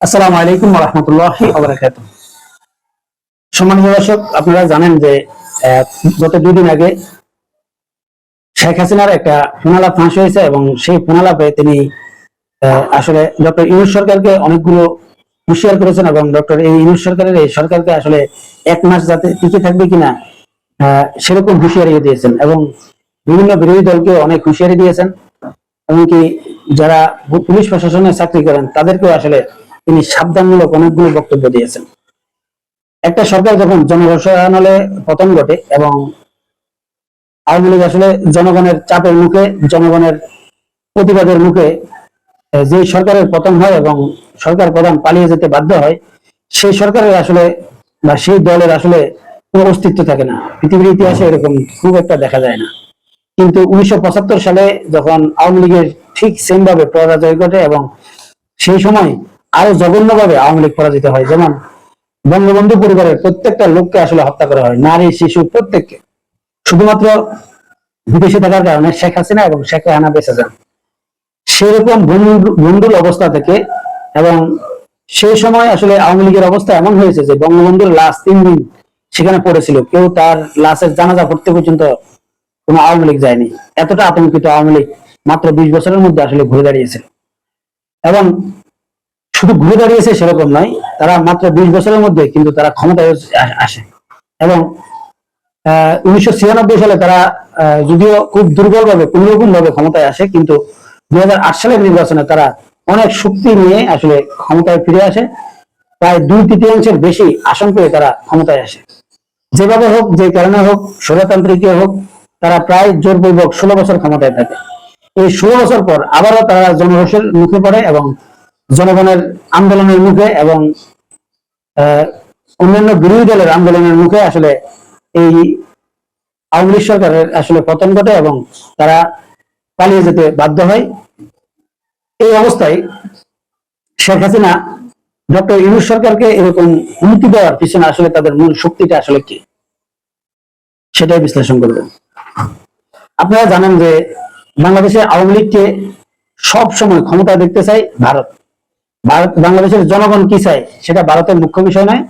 আসসালামু আলাইকুম রহমতুল্লাহ সম্মানিত দর্শক, আপনারা জানেন যে গত দুদিন আগে শেখ হাসিনার একটা ফোনালাপ ফাঁস হয়েছে এবং সেই ফোনালাপে তিনি আসলে ডক্টর ইউনুস সরকারকে অনেকগুলো হুঁশিয়ার করেছেন এবং ডক্টর এই ইউনুস সরকারের এই সরকারকে আসলে এক মাস যাতে টিকে থাকবে কিনা সেরকম হুঁশিয়ারি দিয়েছেন এবং বিভিন্ন বিরোধী দলকে অনেক হুঁশিয়ারি দিয়েছেন। এমনকি যারা পুলিশ প্রশাসনে চাকরি করেন, তাদেরকেও আসলে তিনি সাবধানমূলক অনেকগুলো বক্তব্য দিয়েছেন। একটা সরকার যখন জনরসায়নলে পতন ঘটে এবং আওয়ামী লীগ আসলে জনগণের চাপের মুখে, জনগণের প্রতিবাদের মুখে যে সরকারের পতন হয় এবং সরকার প্রধান পালিয়ে যেতে বাধ্য হয়, সেই সরকারের আসলে বা সেই দলের আসলে কোনো অস্তিত্ব থাকে না। পৃথিবীর ইতিহাসে এরকম খুব একটা দেখা যায় না। কিন্তু উনিশশো পঁচাত্তর সালে যখন আওয়ামী লীগের ঠিক সেম ভাবে পরাজয় ঘটে এবং সেই সময় আরও জঘন্যভাবে আওয়ামী লীগ পরাজিত হয়। যেমন বঙ্গবন্ধু পরিবারের প্রত্যেকটা লোককে আসলে হত্যা করা হয়, নারী, শিশু প্রত্যেককে। শুধুমাত্র বিদেশে থাকার কারণে শেখ হাসিনা এবং শেখ রেহানা বেঁচে যান। সেরকম ভণ্ডুল অবস্থা থেকে এবং সেই সময় আসলে আওয়ামী লীগের অবস্থা এমন হয়েছে যে বঙ্গবন্ধুর লাশ তিন দিন সেখানে পড়েছিল। কেউ তার লাশের জানাজা পড়তে পর্যন্ত কোনো আওয়ামী লীগ যায়নি। এতটা আতঙ্কিত আওয়ামী লীগ মাত্র বিশ বছরের মধ্যে আসলে ঘুরে দাঁড়িয়েছিল এবং শুধু ঘুরে দাঁড়িয়েছে সেরকম নয়, তারা মাত্র বিশ বছরের মধ্যে কিন্তু তারা ক্ষমতায় আসে এবং উনিশশো ছিয়ানব্বই সালে তারা যদিও খুব দুর্বল ভাবে কোনরকম ভাবে ক্ষমতায় আসে, কিন্তু দুই সালের নির্বাচনে তারা অনেক শক্তি নিয়ে আসলে ক্ষমতায় ফিরে আসে। প্রায় দুই তৃতীয়াংশের বেশি আসন পেয়ে তারা ক্ষমতায় আসে। যেভাবে হোক, যে কারণে হোক স্বৈরতান্ত্রিক হোক, তারা প্রায় জোরপূর্বক ষোলো বছর ক্ষমতায় থাকে। এই ষোলো বছর পর আবারও তারা জনরোষের মুখে পড়ে এবং জনগণের আন্দোলনের মুখে এবং অন্যান্য বিরোধী দলের আন্দোলনের মুখে আসলে এই আওয়ামী লীগ সরকারের আসলে পতন ঘটে এবং তারা পালিয়ে যেতে বাধ্য হয়। এই অবস্থায় শেখ হাসিনা, ডক্টর ইউনুস সরকারকে এরকম হুমকি দেওয়ার পিছনে আসলে তাদের মূল শক্তিটা আসলে কি? সেটাই বিশ্লেষণ করবেন। আপনারা জানেন যে বাংলাদেশে আওয়ামী লীগকে সব সময় ক্ষমতা দেখতে চাই ভারত। ভারত বাংলাদেশের জনগণ কি চায়? সেটা ভারতের মুখ্য বিষয় নয়।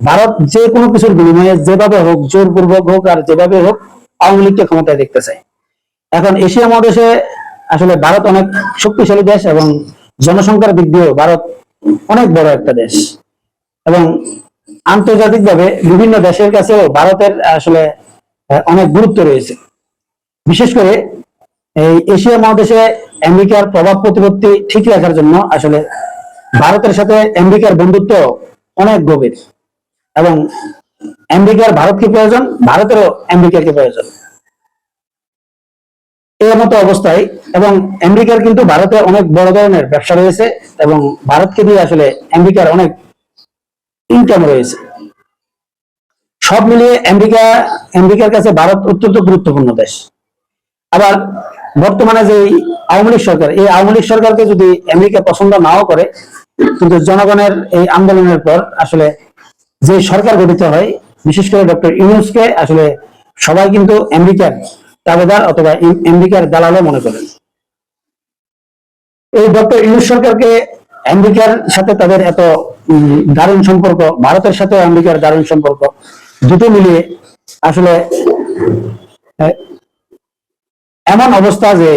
ভারত যে কোনো কিছুর বিনিময়ে যেভাবে হোক, জোরপূর্বক হোক আর যেভাবে হোক, আওয়ামী লীগকে ক্ষমতায় দেখতে চায়। এখন এশিয়া মহাদেশে আসলে ভারত অনেক শক্তিশালী দেশ এবং জনসংখ্যার দিক দিয়েও ভারত অনেক বড় একটা দেশ। এবং আন্তর্জাতিকভাবে বিভিন্ন দেশের কাছেও ভারতের আসলে অনেক গুরুত্ব রয়েছে। বিশেষ করে এই এশিয়া মহাদেশে আমেরিকার প্রভাব প্রতিপত্তি ঠিক রাখার জন্য আসলে ভারতের সাথে আমেরিকার বন্ধুত্ব অনেক গভীর। এবং আমেরিকার ভারতকে প্রয়োজন? ভারতেরও আমেরিকাকে প্রয়োজন? এর মতো অবস্থায়, এবং আমেরিকার কিন্তু ভারতে অনেক বড় ধরনের ব্যবসা রয়েছে, এবং ভারতকে দিয়ে আসলে আমেরিকার অনেক ইনকাম রয়েছে। সব মিলিয়ে আমেরিকা, আমেরিকার কাছে ভারত অত্যন্ত গুরুত্বপূর্ণ দেশ। আবার বর্তমানে যে আওয়ামী লীগ সরকার, এই আওয়ামী লীগ সরকারকে যদি আমেরিকা পছন্দ নাও করে কিন্তু জনগণের এই আন্দোলনের পর আসলে যে সরকার গঠিত হয়, বিশেষ করে ডক্টর ইউনুসকে আসলে সবাই কিন্তু আমেরিকার দাবেদার অথবা আমেরিকার দালালও মনে করেন। এই ডক্টর ইউনুস সরকারকে আমেরিকার সাথে তাদের এত দারুণ সম্পর্ক, ভারতের সাথে আমেরিকার দারুণ সম্পর্ক, দুটো মিলিয়ে আসলে এমন অবস্থা যে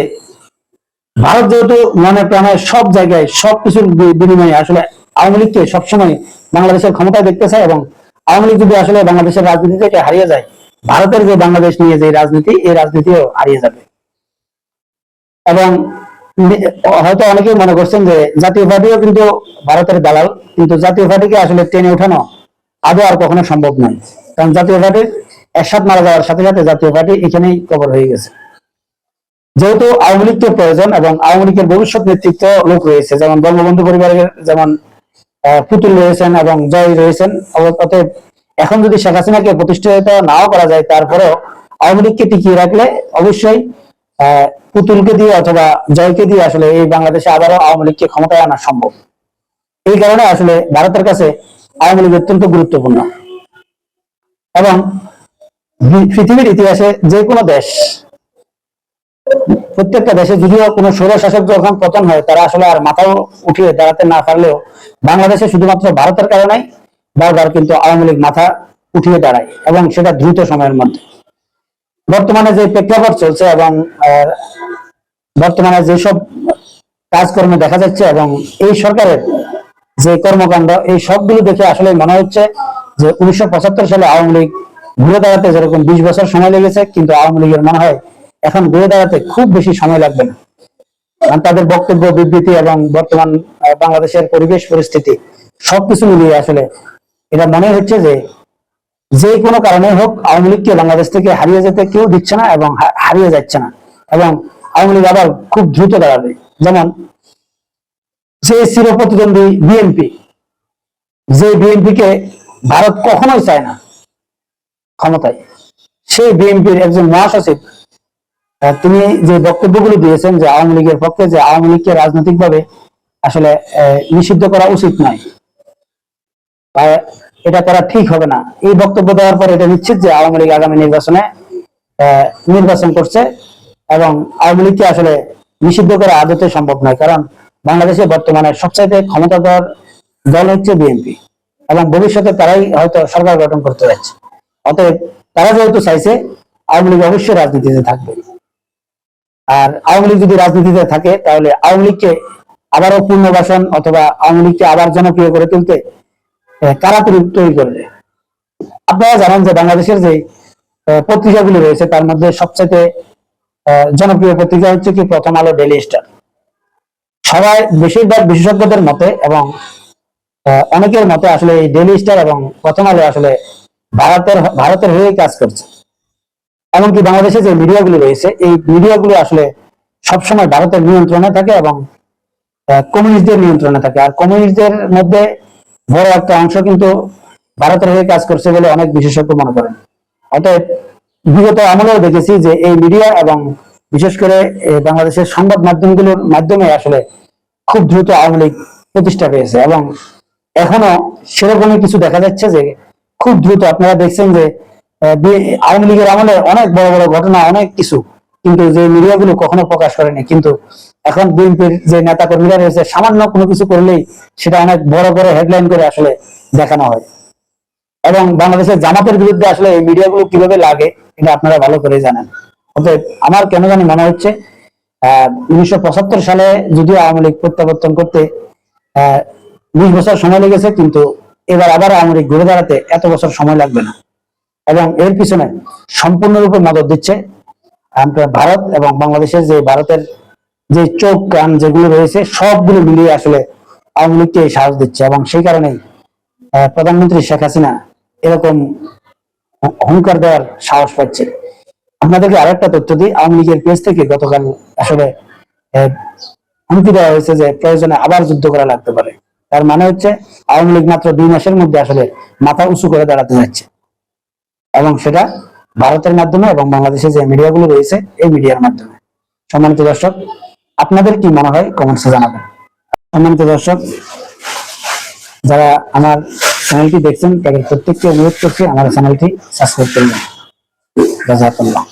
ভারত যেহেতু মনে প্রাণে সব জায়গায় সব কিছুর বিনিময়ে আসলে আওয়ামী লীগকে সবসময় বাংলাদেশের ক্ষমতায় দেখতে চায় এবং আওয়ামী লীগ যদি আসলে বাংলাদেশের রাজনীতি থেকে হারিয়ে যায়, ভারতের যে বাংলাদেশ নিয়ে যে রাজনীতি, এই রাজনীতিও হারিয়ে যাবে। এবং হয়তো অনেকেই মনে করছেন যে জাতীয় পার্টিও কিন্তু ভারতের দালাল, কিন্তু জাতীয় পার্টিকে আসলে টেনে ওঠানো আদৌ আর কখনো সম্ভব নয়। কারণ জাতীয় পার্টির একসাথ মারা যাওয়ার সাথে সাথে জাতীয় পার্টি এখানেই কবর হয়ে গেছে। যেহেতু আওয়ামী লীগকে প্রয়োজন এবং আওয়ামী লীগের ভবিষ্যৎ নেতৃত্ব লোক রয়েছে, যেমন বঙ্গবন্ধু পরিবারের যেমন পুতুল রয়েছেন এবং জয় রয়েছেন অতএব এখন যদি শেখ হাসিনাকে প্রতিষ্ঠিত নাও করা যায়, তারপরেও আওয়ামী লীগকে টিকিয়ে রাখলে অবশ্যই পুতুলকে দিয়ে অথবা জয়কে দিয়ে আসলে এই বাংলাদেশে আবারও আওয়ামী লীগকে ক্ষমতায় আনা সম্ভব। এই কারণে আসলে ভারতের কাছে আওয়ামী লীগ অত্যন্ত গুরুত্বপূর্ণ। এবং পৃথিবীর ইতিহাসে যে কোনো দেশ প্রত্যেকটা দেশে যদিও কোনো স্বৈর শাসক যখন পতন হয়, তারা আসলে আর মাথাও উঠিয়ে দাঁড়াতে না পারলেও বাংলাদেশে শুধুমাত্র ভারতের কারণেই বারবার কিন্তু আওয়ামী লীগ মাথা উঠিয়ে দাঁড়ায় এবং সেটা দ্রুত সময়ের মধ্যে। বর্তমানে যে প্রেক্ষাপট চলছে এবং বর্তমানে যেসব কাজকর্ম দেখা যাচ্ছে এবং এই সরকারের যে কর্মকাণ্ড, এই সবগুলো দেখে আসলে মনে হচ্ছে যে উনিশশো পঁচাত্তর সালে আওয়ামী লীগ ঘুরে দাঁড়াতে যেরকম বিশ বছর সময় লেগেছে, কিন্তু আওয়ামী লীগের মনে হয় এখন ঘুরে দাঁড়াতে খুব বেশি সময় লাগবে না। কারণ তাদের বক্তব্য, বিবৃতি এবং বর্তমান বাংলাদেশের পরিবেশ পরিস্থিতি সবকিছু মিলিয়ে আসলে এটা মনে হচ্ছে যে যে কোনো কারণে হোক আওয়ামী লীগকে বাংলাদেশ থেকে হারিয়ে যেতে কেউ দিচ্ছে না এবং হারিয়ে যাচ্ছে না। এবং আওয়ামী লীগ আবার খুব দ্রুত দাঁড়াবে। যেমন যে চিরপ্রতিদ্বন্দ্বী বিএনপি, যে বিএনপি কে ভারত কখনোই চায় না ক্ষমতায়, সেই বিএনপির একজন মহাসচিব তিনি যে বক্তব্যগুলো দিয়েছেন যে আওয়ামী লীগের পক্ষে, যে আওয়ামী লীগকে রাজনৈতিকভাবে আসলে নিষিদ্ধ করা উচিত নয়। এটা করা ঠিক হবে না। এই বক্তব্য দেওয়ার পর এটা নিশ্চিত যে আওয়ামী লীগ আগামী নির্বাচনে নির্বাচন করছে এবং আওয়ামী লীগকে আসলে নিষিদ্ধ করা আদতে সম্ভব নয়। কারণ বাংলাদেশে বর্তমানে সবচাইতে ক্ষমতাধর দল হচ্ছে বিএনপি এবং ভবিষ্যতে তারাই হয়তো সরকার গঠন করতে যাচ্ছে। অতএব তারা যেহেতু চাইছে, আওয়ামী লীগ অবশ্যই রাজনীতিতে থাকবে। আর আওয়ামী লীগ যদি রাজনীতিতে থাকে, তাহলে আওয়ামী লীগকে আবারও পুনর্বাসন অথবা আওয়ামী লীগকে আবার জনপ্রিয় করে তুলতে কারা তৈরি- করবে? আপনারা জানেন যে বাংলাদেশের যে পত্রিকাগুলি রয়েছে, তার মধ্যে সবচেয়ে জনপ্রিয় পত্রিকা হচ্ছে কি? প্রথম আলো, ডেইলি স্টার। সবাই বেশিরভাগ বিশেষজ্ঞদের মতে এবং অনেকের মতে আসলে এই ডেইলি স্টার এবং প্রথম আলো আসলে ভারতের ভারতের হয়ে কাজ করছে। এমনকি বাংলাদেশে যে মিডিয়াগুলো রয়েছে, এই মিডিয়াগুলো আসলে সবসময় ভারতের নিয়ন্ত্রণে থাকে এবং কমিউনিস্টদের নিয়ন্ত্রণে থাকে। আর কমিউনিস্টদের মধ্যে বড় একটা অংশ কিন্তু ভারতের হয়ে কাজ করছে বলে অনেক বিশেষজ্ঞ মনে করেন। অতএব বিগত আমলেও দেখেছি যে এই মিডিয়া এবং বিশেষ করে বাংলাদেশের সংবাদ মাধ্যমগুলোর মাধ্যমে আসলে খুব দ্রুত আওয়ামী লীগ প্রতিষ্ঠা পেয়েছে এবং এখনও সেরকমই কিছু দেখা যাচ্ছে যে খুব দ্রুত আপনারা দেখছেন যে আওয়ামী লীগের আমলে অনেক বড় বড় ঘটনা, অনেক কিছু। কিন্তু যে মিডিয়াগুলো কখনো প্রকাশ করেনি, কিন্তু এখন বিএনপির যে নেতা কর্মীরা রয়েছে, সামান্য কোনো কিছু করলেই সেটা অনেক বড় করে হেডলাইন করে আসলে দেখানো হয়। এবং বাংলাদেশের জামাতের বিরুদ্ধে আসলে এই মিডিয়াগুলো কীভাবে লাগে, এটা আপনারা ভালো করে জানেন। অতএব আমার কেন জানি মনে হচ্ছে, আহ, উনিশশো পঁচাত্তর সালে যদিও আওয়ামী লীগ প্রত্যাবর্তন করতে, আহ, বিশ বছর সময় লেগেছে, কিন্তু এবার আবার আওয়ামী লীগ ঘুরে দাঁড়াতে এত বছর সময় লাগবে না। এবং এর পিছনে সম্পূর্ণরূপে মদত দিচ্ছে। আমরা ভারত এবং বাংলাদেশের যে ভারতের যে চোখ, কান যেগুলো রয়েছে, সবগুলো মিলিয়ে আসলে আওয়ামী লীগকে এই সাহস দিচ্ছে এবং সেই কারণেই প্রধানমন্ত্রী শেখ হাসিনা এরকম হুঙ্কার দেওয়ার সাহস পাচ্ছে। আপনাদেরকে আরেকটা তথ্য দিই, আওয়ামী লীগের পেজ থেকে গতকাল আসলে হুমকি দেওয়া হয়েছে যে প্রয়োজনে আবার যুদ্ধ করা লাগতে পারে। তার মানে হচ্ছে, আওয়ামী লীগ মাত্র দুই মাসের মধ্যে আসলে মাথা উঁচু করে দাঁড়াতে যাচ্ছে। এবং সেটা ভারতের মাধ্যমে এবং বাংলাদেশে যে মিডিয়াগুলো রয়েছে, এই মিডিয়ার মাধ্যমে। সম্মানিত দর্শক, আপনাদের কি মনে হয়? কমেন্টসে জানাবেন। সম্মানিত দর্শক, যারা আমার চ্যানেলটি দেখছেন, তাদের প্রত্যেককে অনুরোধ করছি, আমার চ্যানেলটি সাবস্ক্রাইব করবেন। জাজাকাল্লাহ